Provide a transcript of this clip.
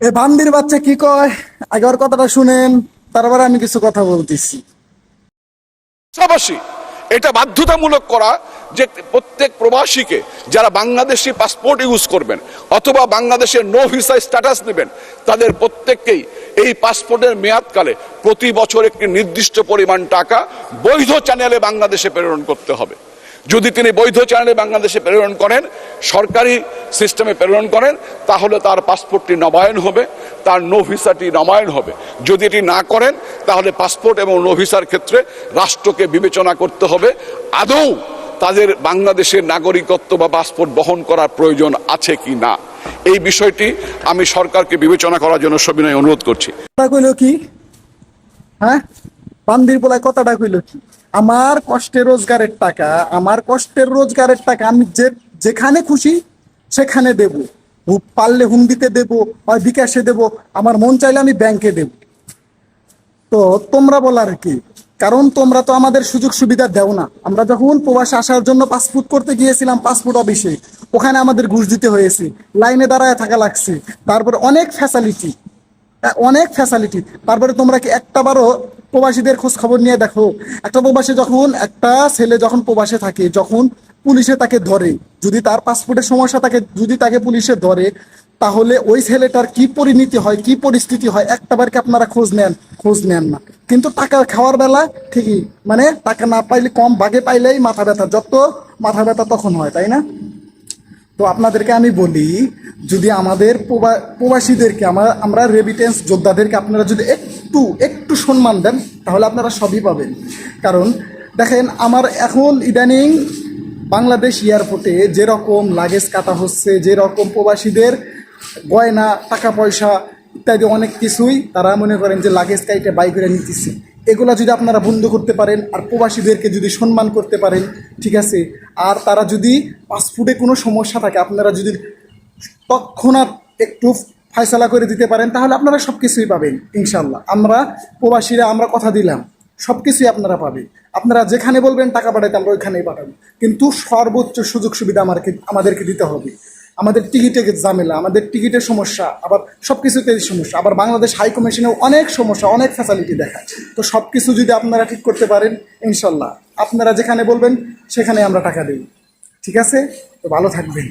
এ বান্দির বাচ্চা কি কয়? আগে ওর কথাটা শুনেন, তারপরে আমি কিছু কথা বলতেছি। এটা বাধ্যতামূলক করা যে প্রত্যেক প্রবাসীকে যারা বাংলাদেশি পাসপোর্ট ইউজ করবেন অথবা বাংলাদেশের নো ভিসা স্ট্যাটাস নেবেন, তাদের প্রত্যেককেই এই পাসপোর্টের মেয়াদকালে প্রতি বছর একটি নির্দিষ্ট পরিমাণ টাকা বৈধ চ্যানেলে বাংলাদেশে প্রেরণ করতে হবে। যদি তিনি বৈধ চ্যানেলে বাংলাদেশে প্রেরণ করেন, সরকারি সিস্টেমে প্রেরণ করেন, তাহলে তার পাসপোর্টটি নবায়ন হবে, তার নো ভিসাটি নবায়ন হবে। যদি এটি না করেন, তাহলে পাসপোর্ট এবং নো ভিসার ক্ষেত্রে রাষ্ট্রকে বিবেচনা করতে হবে। আদৌ তাদের বাংলাদেশের নাগরিকত্ব বা পাসপোর্ট বহন করার প্রয়োজন আছে কি না? এই বিষয়টি আমি সরকারকে বিবেচনা করার জন্য সবিনয় অনুরোধ করছি। কি? হ্যাঁ? বান্দির বলায় কথাটা কইল কি? আমার কষ্টের রোজগারের টাকা, আমার কষ্টের রোজগারের টাকা আমি যে, যেখানে খুশি সেখানে দেব। পারলে হুন্ডিতে দেব, হয় বিকাশে দেব, আমার মন চাইলে আমি ব্যাংকে দেব। তো তোমরা বলার কি? কারণ তোমরা তো আমাদের সুযোগ সুবিধা দেও না। আমরা যখন প্রবাসে আসার জন্য পাসপোর্ট করতে গিয়েছিলাম, পাসপোর্ট অফিসে, ওখানে আমাদের ঘুষ দিতে হয়েছে, লাইনে দাঁড়ায় থাকা লাগছে। তারপরে অনেক ফ্যাসিলিটি অনেক ফ্যাসিলিটি তারপরে তোমরা কি একটা বারও প্রবাসীদের খোঁজ খবর নিয়ে দেখো। একটা প্রবাসী যখন, একটা ছেলে যখন প্রবাসে থাকে, যখন পুলিশে তাকে ধরে, যদি তার পাসপোর্টের সমস্যা থাকে, যদি তাকে পুলিশে ধরে, তাহলে ওই ছেলেটার কি পরিণতি হয়, কি পরিস্থিতি হয় একটাবার কি আপনারা খোঁজ নেন খোঁজ নেন না। কিন্তু টাকা খাওয়ার বেলা ঠিকই মানে টাকা না পাইলে, কম ভাগে পাইলেই মাথা ব্যথা, যত মাথা ব্যথা তখন হয়, তাই না? তো আপনাদেরকে আমি বলি, যদি আমাদের প্রবা- প্রবাসীদেরকে, আমরা আমরা রেমিটেন্স যোদ্ধাদেরকে আপনারা যদি একটু একটু সম্মান দেন, তাহলে আপনারা সবই পাবেন। কারণ, দেখেন, আমার এখন ইদানিং বাংলাদেশ এয়ারপোর্টে যেরকম লাগেজ কাটা হচ্ছে, যেরকম প্রবাসীদের গয়না টাকা পয়সা ইত্যাদি অনেক কিছুই তারা মনে করেন যে লাগেজ কাইটে বাই করে নিতেছে। এগুলো যদি আপনারা বন্ধ করতে পারেন, আর প্রবাসীদেরকে যদি সম্মান করতে পারেন, ঠিক আছে? আর তারা যদি পাসপোর্টে কোনো সমস্যা থাকে, আপনারা যদি তৎক্ষণাৎ একটু ফয়সলা করে দিতে পারেন, তাহলে আপনারা সব কিছুই পাবেন ইনশাল্লাহ আমরা প্রবাসীরা, আমরা কথা দিলাম সব কিছুই আপনারা পাবেন। আপনারা যেখানে বলবেন টাকা পাঠাইতে আমরা ওইখানেই পাঠাবো। কিন্তু সর্বোচ্চ সুযোগ সুবিধা আমাকে আমাদেরকে দিতে হবে। আমাদের টিকিটে ঝামেলা, আমাদের টিকিটের সমস্যা, আবার সব কিছুতেই সমস্যা, আবার বাংলাদেশ হাই কমিশনেও অনেক সমস্যা, অনেক ফ্যাসিলিটি দেখায়। তো সব কিছু যদি আপনারা ঠিক করতে পারেন ইনশাল্লাহ আপনারা যেখানে বলবেন, সেখানে আমরা টাকা দেব। ঠিক আছে? তো ভালো থাকবেন।